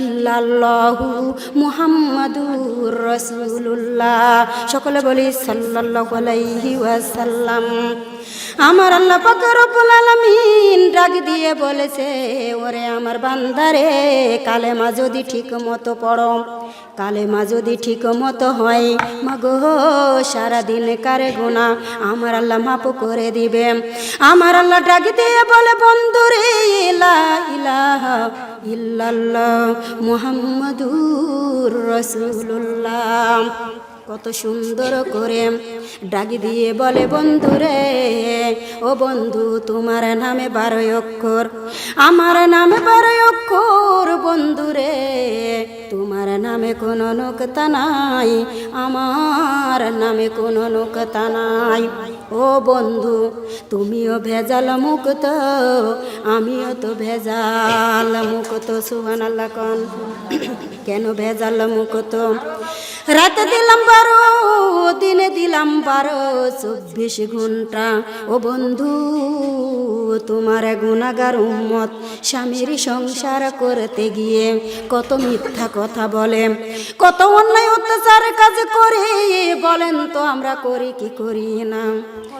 ইল্লাল্লাহু মুহাম্মাদুর রসুল্লাহ সকলে বলি সাল্লাল্লাহু আলাইহি ওয়াসাল্লাম। আমার আল্লাহ পাক রব্বুল আলামিন ডাক দিয়ে বলেছে, ওরে আমার বান্দারে কালেমা যদি ঠিক মতো পড়ো, কালেমা যদি ঠিক মতো হয়, মাগো সারাদিন কারে গোনা আমার আল্লাহ মাপ করে দিবে। আমার আল্লাহ ডাক দিয়ে বলে বন্ধুরে ইলা ইলাহা ইল্লাল্লাহ মুহাম্মাদুর রাসূলুল্লাহ। কত সুন্দর করে ডাকি দিয়ে বলে, বন্ধুরে, ও বন্ধু, তোমার নামে বারো অক্ষর, আমার নামে বারো অক্ষর, বন্ধুরে, তোমার নামে কোনো নোকতা নাই, আমার নামে কোনো নোকতা নাই, ও বন্ধু, তুমিও ভেজাল মুক্ত, আমিও তো ভেজাল মুক্ত সুহান আল্লাহ কন। কেন ভেজাল মুক্ত? রাতে দিলাম বারো, দিনে দিলাম বারো, চব্বিশ ঘণ্টা। ও বন্ধু, তোমার গুণাগার উম্মত স্বামীর সংসার করতে গিয়ে কত মিথ্যা কথা বলে, কত অন্যায় অত্যাচার কাজ করে, বলেন তো আমরা করি কি করি না।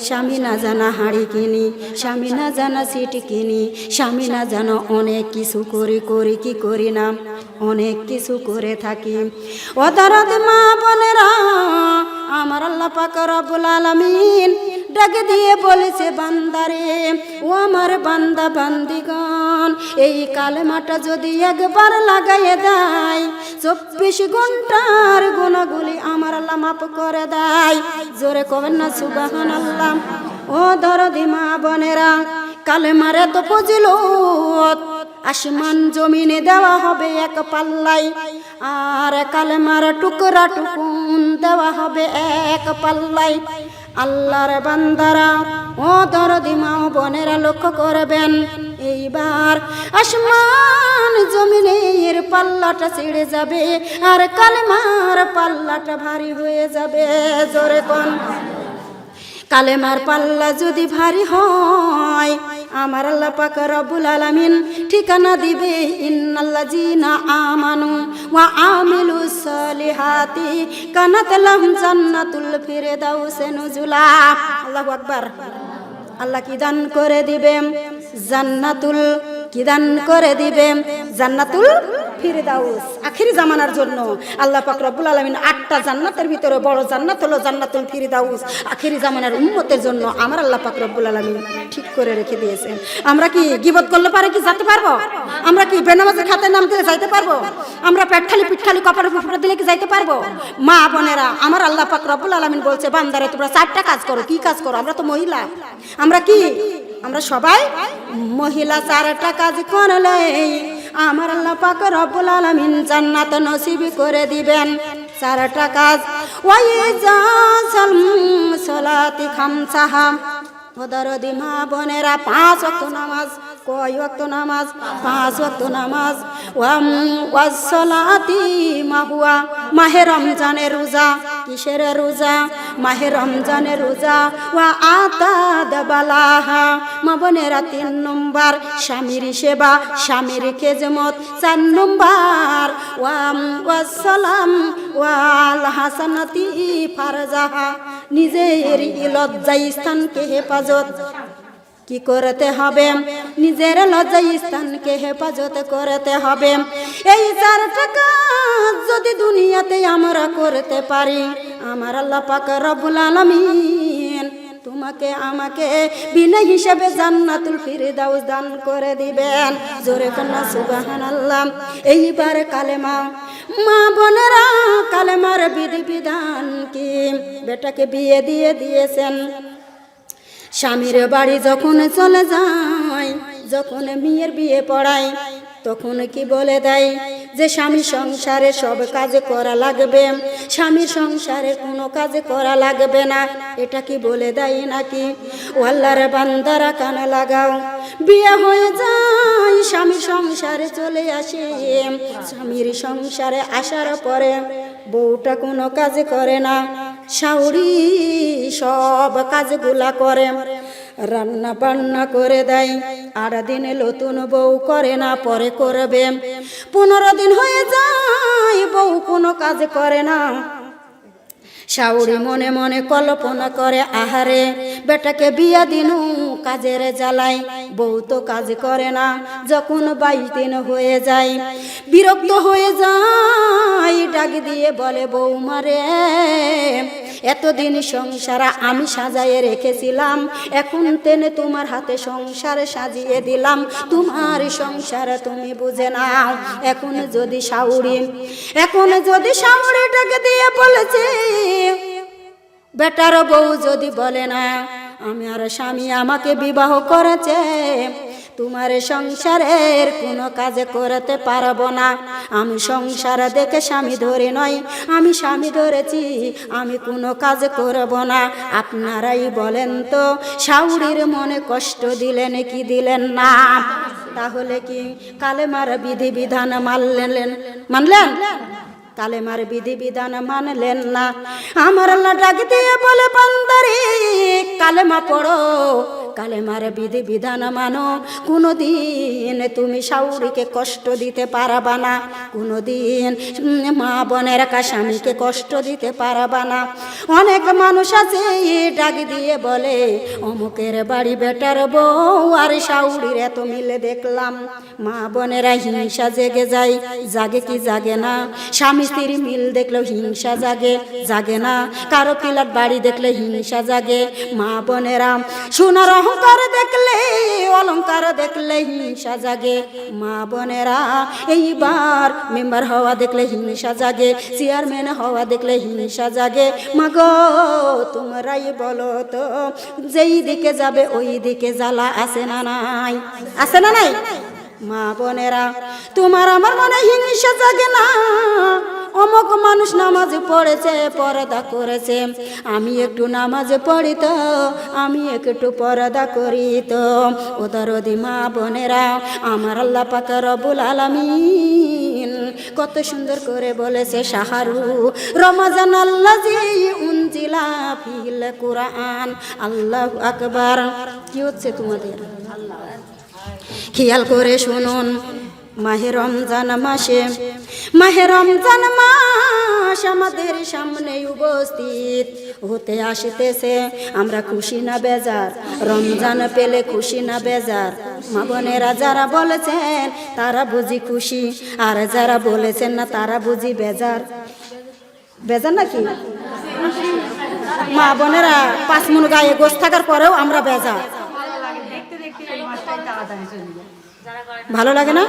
স্বামী না জানা হাড়ি কিনি, স্বামী না জানা সিটি কিনি, স্বামী না জানা অনেক কিছু করি করি কি করি না। অনেক কিছু করে থাকি। অদারদ মা বোনেরা, আমার আল্লাহ পাক রব্বুল আলামিন ডাকে দিয়ে বলেছে, বান্দারে, ও আমার বান্দা বান্দিগণ, এই কালেমাটা যদি একবার লাগাইয়ে দেয়, চব্বিশ ঘণ্টার গুণাগুলি আমার আল্লাহ মাপ করে দেয়। জোরে কবেন না সুবাহান আল্লাহ ও দরদি মা বোনেরা, কালেমারে তো পজিল আসমান জমিনে দেওয়া হবে এক পাল্লাই, আর কালেমার টুকরা টুকুন দেওয়া হবে এক পাল্লাই। আল্লাহর বান্দারা, ও দরদি মা ও বোনেরা লক্ষ্য করবেন, এইবার আসমান জমিনের পাল্লাটা ছেড়ে যাবে, আর কালেমার পাল্লাটা ভারী হয়ে যাবে। জোরে কোন। কালেমার পাল্লা যদি ভারী হয় আমার আল্লাহ পাক রব্বুল আলামিন ঠিকানা দিবে, ইন্নাল্লাযিনা আমানু ওয়া আমিলু সলিহাতি কানাত লাহুম জান্নাতুল ফিরদাউস নুজুলা। আল্লাহু আকবার। আল্লাহ কি দান করে দিবে? জান্নাতুল কি দান করে দিবে? জান্নাতুল ফিরদাউস আখিরি জামানার জন্য। আল্লাহ পাক রব্বুল আলামিন আটটা জান্নাতের ভিতরে বড় জান্নাত হলো জান্নাতুল ফিরদাউস আখিরি জামানার উম্মতের জন্য আমার আল্লাহ পাক রব্বুল আলামিন ঠিক করে রেখে দিয়েছেন। আমরা কি গিবত করলে পারে কি যেতে পারব? আমরা কি বেনামাজের খাতে নাম দিলে যাইতে পারব? আমরা পেট খালি পিঠ খালি কপারে ফুফড়ে দিলে কি যাইতে পারব? মা বোনেরা, আমার আল্লাহ পাক রব্বুল আলামিন বলছে, বান্দারে, তোমরা চারটা কাজ করো, কি কাজ করো? আমরা তো মহিলা। আমরা কি? আমরা সবাই মহিলা, চারটা কাজ করলে আমার আল্লাহ পাক রব্বুল আলামিন জান্নাত নসিব করে দিবেন। চারটা কাজ। ওই যা সলাতি খামসাহা। ওদরদি মা বোনেরা, পাঁচ ওয়াক্ত নামাজ। কয় ওয়াক্ত নামাজ? পাঁচ ওয়াক্ত নামাজ। ওয়াম ওয়াসলাতি মাহুয়া মাহে রমজানের রোজা। কিসের রোজা? মাহে রমজানে রোজা, ওয়া আতাদ বালাহা। মা বোনেরা তিন নম্বর, স্বামীর সেবা, স্বামীর খেজমত। চার নম্বর, ওয়াম ওয়াসালাম ওয়াল হাসানাতি ফারজাহা। নিজের লজ্জাই স্থানকে হেফাজত। কি করতে হবে? নিজের লজ্জাই স্থানকে হেফাজত করতে হবে। এই চারটা কাজ যদি দুনিয়াতে আমরা করতে পারি, আমার আল্লাহ পাক রব্বুল আলামিন তোমাকে আমাকে বিনা হিসাবে জান্নাতুল ফিরদাউস দান করে দিবেন। জোরে কন্যা, সুবহানাল্লাহ। এইবার কালেমা, মা বোনেরা কালেমার বিধি বিধান কি? বেটাকে বিয়ে দিয়ে দিয়েছেন। স্বামীর বাড়ি যখন চলে যায়, যখন মেয়ের বিয়ে পড়ায়, তখন কি বলে দেয় যে স্বামী সংসারে সব কাজ করা লাগবে? স্বামীর সংসারে কোনো কাজ করা লাগবে না। এটা কি বলে দেয় নাকি? ও আল্লাহর বান্দারা কানে লাগাও। বিয়ে হয়ে যায়, স্বামী সংসারে চলে আসে। স্বামীর সংসারে আসার পরে বউটা কোনো কাজ করে না। শাউরি সব কাজগুলা করে। রান্না বান্না করে দেয়, আর দিনে নতুন বউ করে না, পরে করবে। পনেরো দিন হয়ে যায়, বউ কোনো কাজ করে না। শাউরি মনে মনে কল্পনা করে, আহারে, বেটাকে বিয়া দিনু, কাজের জ্বালাই বউ তো কাজ করে না, যখন বাইশ দিন হয়ে যায়। বিরক্ত হয়ে যায়, ডাক দিয়ে বলে বউ মারে এতদিন সংসার আমি সাজায়ে রেখেছিলাম। এখন তেনে তোমার হাতে সংসার সাজিয়ে দিলাম। তোমার সংসার তুমি বুঝে নাও। এখন যদি সাউরি এখন যদি শাউরিটাকে দিয়ে বলেছে, বেটার বউ যদি বলে না, আমি আর স্বামী আমাকে বিবাহ করেছে। তোমার সংসারের কোনো কাজে করতে পারব না। আমি সংসার দেখে স্বামী ধরে নয় আমি স্বামী ধরেছি, আমি কোনো কাজ করব না। আপনারাই বলেন তো, শাউরির মনে কষ্ট দিলেন কি দিলেন না? তাহলে কি কালেমার বিধি বিধান মানলেন? মানলেন? কালেমার বিধি বিধান মানলেন না। আমার আল্লাহ ডাক দিয়ে বলে, বান্দারে, কালেমা পড়ো কালেমার বিধি বিধান মানো কোনো দিন তুমি সাউরিকে কষ্ট দিতে পারবা না কোনো দিন মা বোনের স্বামীকে কষ্ট দিতে পারবা না। অনেক মানুষ আছে, ডাক দিয়ে বলে, অমুকের বাড়ি বেটার বউ আর সাউরির এত মিলে দেখলাম। মা বোনেরা হিংসা জেগে যায়, জাগে কি জাগে না? স্বামী স্ত্রীর মিল দেখলেও হিংসা জাগে জাগে না। কারও পিলার বাড়ি দেখলে হিংসা জাগে। মা বোনেরা সোনার অহংকার দেখলে, অলংকার দেখলে হিংসা জাগে। মা বোনেরা এইবার মেম্বার হওয়া দেখলে হিংসা জাগে, চেয়ারম্যান হওয়া দেখলে হিংসা জাগে। মাগো, তোমরাই বলো তো, যেই দিকে যাবে ওই দিকে জ্বালা আছে না নাই? আছে না নাই? মা বোনেরা, তোমার আমার মনে হিংসা জাগে না? অমুক মানুষ নামাজ পড়েছে, পর্দা করেছে। আমি একটু নামাজ পড়ি তো, আমি একটু পর্দা করি তো। ওদরদি মা বোনেরা, আমার আল্লাহ পাক রবুল আলামিন কত সুন্দর করে বলেছে সাহারু রমাজান আল্লাহ উনজিলা ফিল কুরআন। আল্লাহ আকবার। কি হচ্ছে তোমাদের? খেয়াল করে শুনুন। মাহে রমজান মাসে, মাহে রমজান মাস আমাদের সামনে উপস্থিত। হতে আসতেছে, আমরা খুশি না বেজার। রমজান পেলে খুশি না বেজার। মা বোনেরা যারা বলেছেন, তারা বুঝি খুশি। আর যারা বলেছেন না, তারা বুঝি বেজার। বেজার নাকি? মা বোনেরা, পাঁচ মন গায়ে গোস থাকার পরেও আমরা বেজার। ভালো লাগে না?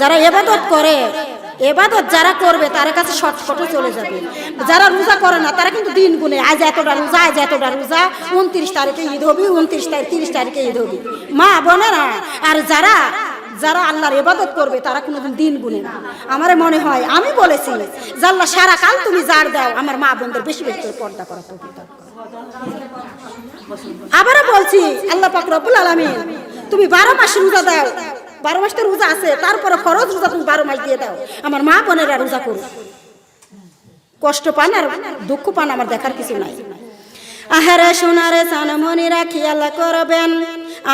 যারা এবাদত করে, এবাদত যারা করবে, তার কাছে শর্টকটে চলে যাবে। যারা রোজা করে না, তারা কিন্তু দিন গুনে, আজ এতটা রোজা, আজ এতটা রোজা, উনত্রিশ তারিখে ঈদ হবি, উনত্রিশ তারিখ, তিরিশ তারিখে ঈদ হবি। মা বোনেরা, আর যারা যারা আল্লাহর এবাদত করবে, তারা কোনোদিন দিন গুনে না। আমার মনে হয়, আমি বলেছি জাল্লা সারা কাল তুমি যার দাও, আমার মা বোনদের বেশি বেশি করে পর্দা করা। আবারও বলছি, আল্লাহ পাক রব্বুল আলামিন, তুমি বারো মাস রোজা দাও বারো মাস তো রোজা আছে, তারপরে খরচ রোজা তুমি বারো মাস দিয়ে দাও। আমার মা বোনেরা রোজা করো কষ্ট পান আর দুঃখ পান আমার দেখার কিছু নাই। আহারে সোনারে সানমনিরা খেয়াল করবেন।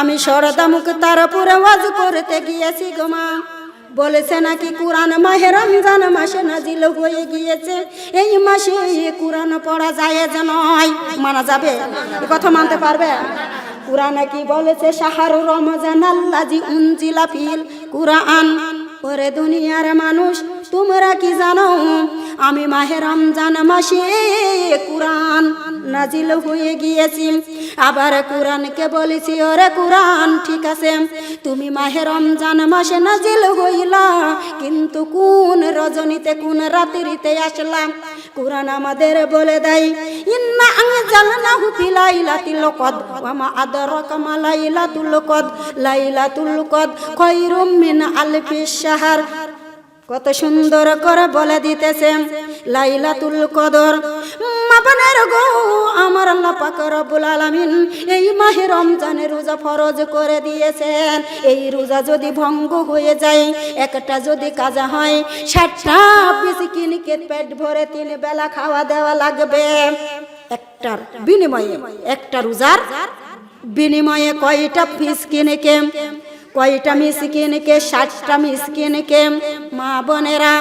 আমি সরদা মুখ তার উপরে ওয়াজ করতে গিয়েছি গোমা বলেছে নাকি কোরআন মাহে রমজান মাসে নাজিল হয়ে গিয়েছে। এই মাসে কোরআন পড়া যায় নয়। মানা যাবে? কথা মানতে পারবে? কোরআনে কি বলেছে? শাহরু রমজান আল্লাজি উনজিলা ফিল কুরআন। ওরে দুনিয়ার মানুষ, তোমরা কি জানো? আমি মাহে রমজান মাসে কোরআন নাজিল হয়ে গিয়েছি আবার কোরআনকে বলেছি, ওরে কোরআন, ঠিক আছে, তুমি মাহে রমজান মাসে নাজিল হইলা, কিন্তু কোন রজনীতে, কোন রাত্রিতে আসলাম কোরআন আমাদের বলে দেয়, ইন্না আনজালনাহু ফি লাইলাতিল কদ ওয়া মা আদরাকা মা লাইলাতুল কদ লাইলাতুল কদ খায়রুম মিন আলফিশ শাহর। কত সুন্দর করে বলে দিতেছে লাইলাতুল কদর। মাপানের গো, আমার আল্লাহ পাক রব্বুল আলামিন এই মাহে রমজানের রোজা ফরজ করে দিয়েছেন। এই রোজা যদি ভঙ্গ হয়ে যায়, একটা যদি কাজা হয় ষাটটা কিনকে পেট ভরে তিন বেলা খাওয়া দেওয়া লাগবে। একটার বিনিময়ে, একটা রোজার বিনিময়ে কয়টা ফিস কিনেকে কয়টা মিসকিনকে ষাটটা মিসকিনকে মা বোনেরা?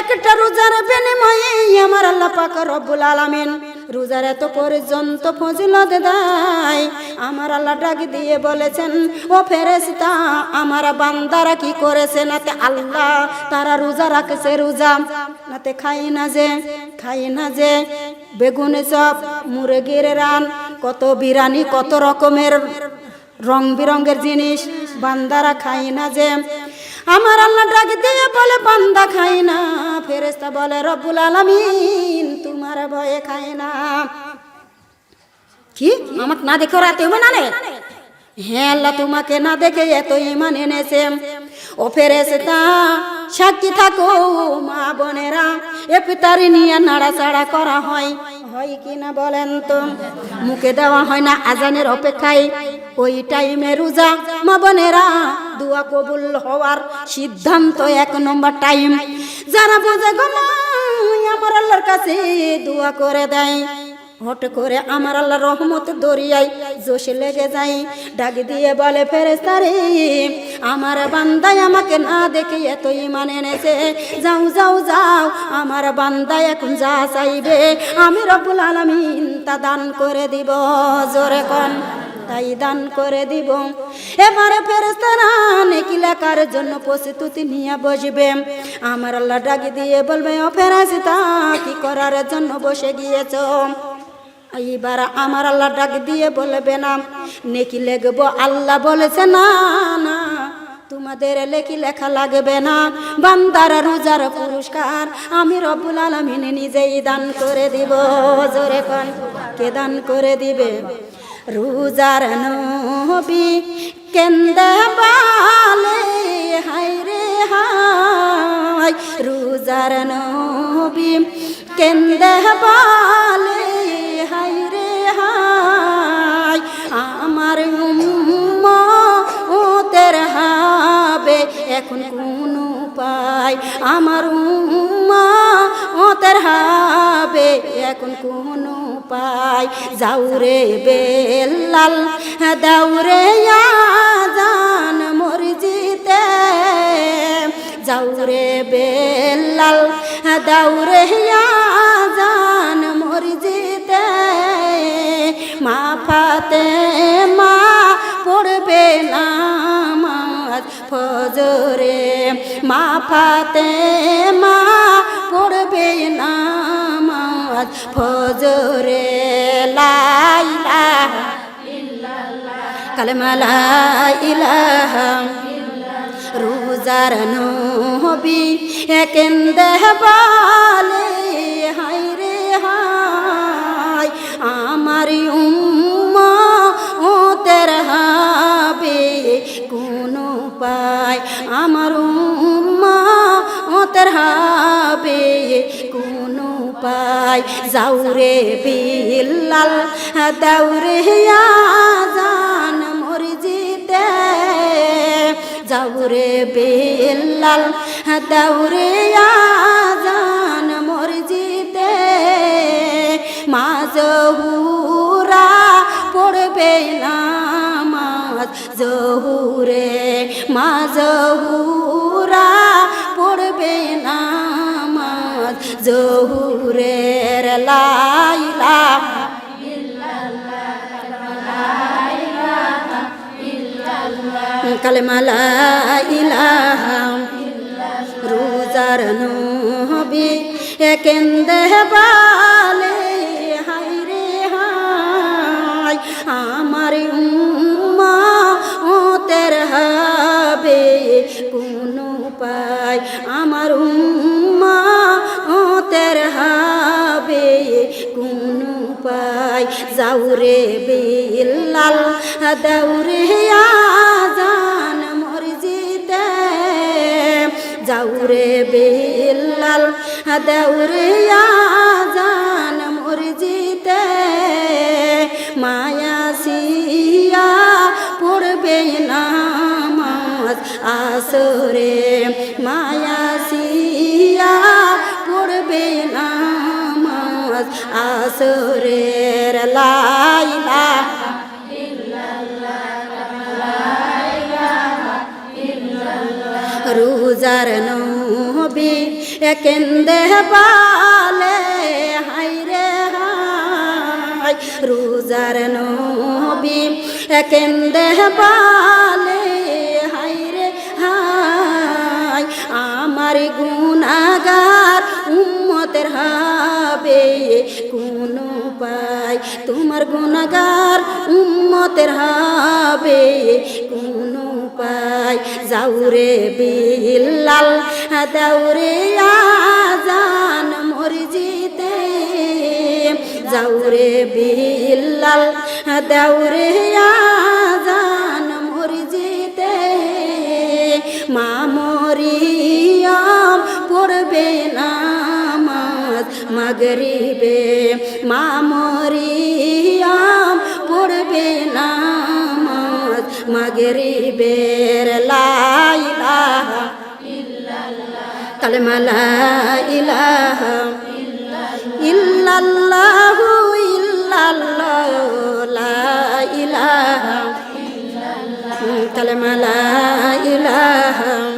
একটা রোজার বিনিময়ে আমার আল্লাহ পাক রব্বুল আলামিন রোজার এত পর্যন্ত ফজিলত দেয়। আমার আল্লাহ ডাক দিয়ে বলেছেন, ও ফেরেশতা, আমার বান্দারা কি করেছে নাতে আল্লাহ তারা রোজা রাখছে, রোজা নাতে খাই না যে খাই না যে? বেগুন চপ, মুরগির রান, কত বিরানি, কত রকমের রং বিরঙ্গের জিনিস, বান্দারা খাই না যে। আমার আল্লাহ ডাক দিয়ে বলে, বান্দা খাই না। ফেরেস্তা বলে, রব্বুল আলামিন, তোমার ভয়ে খাই না। কি? আমাকে না দেখে রাতে হবে না হ্যাঁ আল্লাহ তোমাকে না দেখে এত ইমান এনেছে। ও ফেরেস্তা সাক্ষী থাকো, মা বোনেরা। এ পিতারি নিয়ে নাড়াচাড়া করা হয়। হয় কি না বলেন তো? মুখে দেওয়া হয় না আজানের অপেক্ষায়। ওই টাইমে রোজা মা বোনেরা দুয়া কবুল হওয়ার সিদ্ধান্ত এক নম্বর টাইম। যারা বোঝে গো আমার আল্লাহর কাছে দোয়া করে দেয়। হট করে আমার আল্লাহ রহমত দরিয়ায় জোশে লেগে যাই। ডাক দিয়ে বলে ফেরেস্তারে আমার বান্দায় আমাকে না দেখে এত ইমান এনেছে। যাও যাও যাও, আমার বান্দায় এখন যা চাইবে, আমি রব্বুল আলামিন তা দান করে দিব। জোরে কন, তাই দান করে দিব। এবারে ফেরেস্তারা নেকি লেখার জন্য প্রস্তুতি নিয়ে বসবে। আমার আল্লাহ ডাক দিয়ে বলবে, ও ফেরাস্তা কি করার জন্য বসে গিয়েছ? এইবার আমার আল্লাহ ডাক দিয়ে বলবে না, নেকি লেখবো আল্লাহ বলেছে, না না, তোমাদের লেখি লেখা লাগবে না। বান্দার রোজার পুরস্কার আমি রব্বুল আলমিন নিজেই দান করে দিব, জোরে কন, কে দান করে দিবে? রোজার নবী কেন্দে বালে হাই রে হাই রোজার নবী কেন্দে বালে এখন কোন উপায়। আমার উম্মা ও তের হবে এখন কোন পাই যাউরে বেলাল দাউরে জান মরজিতে যাউরে বেলাল দাউরে জান মরজিতে মা ফাতে মা পড়বে নামাজ। ফজরে। মা ফাতে মা পড়বে নামাজ ফজরে। লাইলা কালেমা লা ইলাহা রোজার নবী একেন্দে বালে হাই রে হাই আমার উম্মা পায়। আমার উম্মা ও তের হবে কোন পায় যাউরে বিল্লাল দাউরে জান মরজিতে যাউরে বেলাল দাউরে আজান মরজিতে মা জহুরা পড়বে নামাজ জহুরে, মা জহুরা পড়বে নামাজ। জহুরের লাইলা কালেমালা ইলাহা রোজার নবী একেন্দে বালে হাই রে হাই আমার তের হবে কোন পায় আমার উম্মা তের হবে কোন পায় যাউরে বিল্লাল দাউরে আজান মরজিতে যাউরে বিল্লাল দাউরে আজান মরজিতে মায়া সিয়া পড়বে নামাজ আসরে মায়া সিয়া পড়বে নামাজ আসরের লাইলা। রোজার নবী কেন্দে পালে হাই রে হাই রোজার নবী কেন্দে পালে গুনাগার উম্মতের হবে কোন পাই। তোমার গুনাগার উম্মতের হবে কোন পাই। যাউরে বিল্লাল দাউরে আজান মরজিতে যাউরে বিল্লাল দাউরে আজান পড়বে নামাজ মাগরিবে, মা মরিয়াম পড়বে নামাজ মাগরিবের লাইলাহা কালেমা লা ইলাহা ইল্লাল্লাহু ইল্লাল্লাহু, লা ইলাহা কালেমা লা ইলাহা লা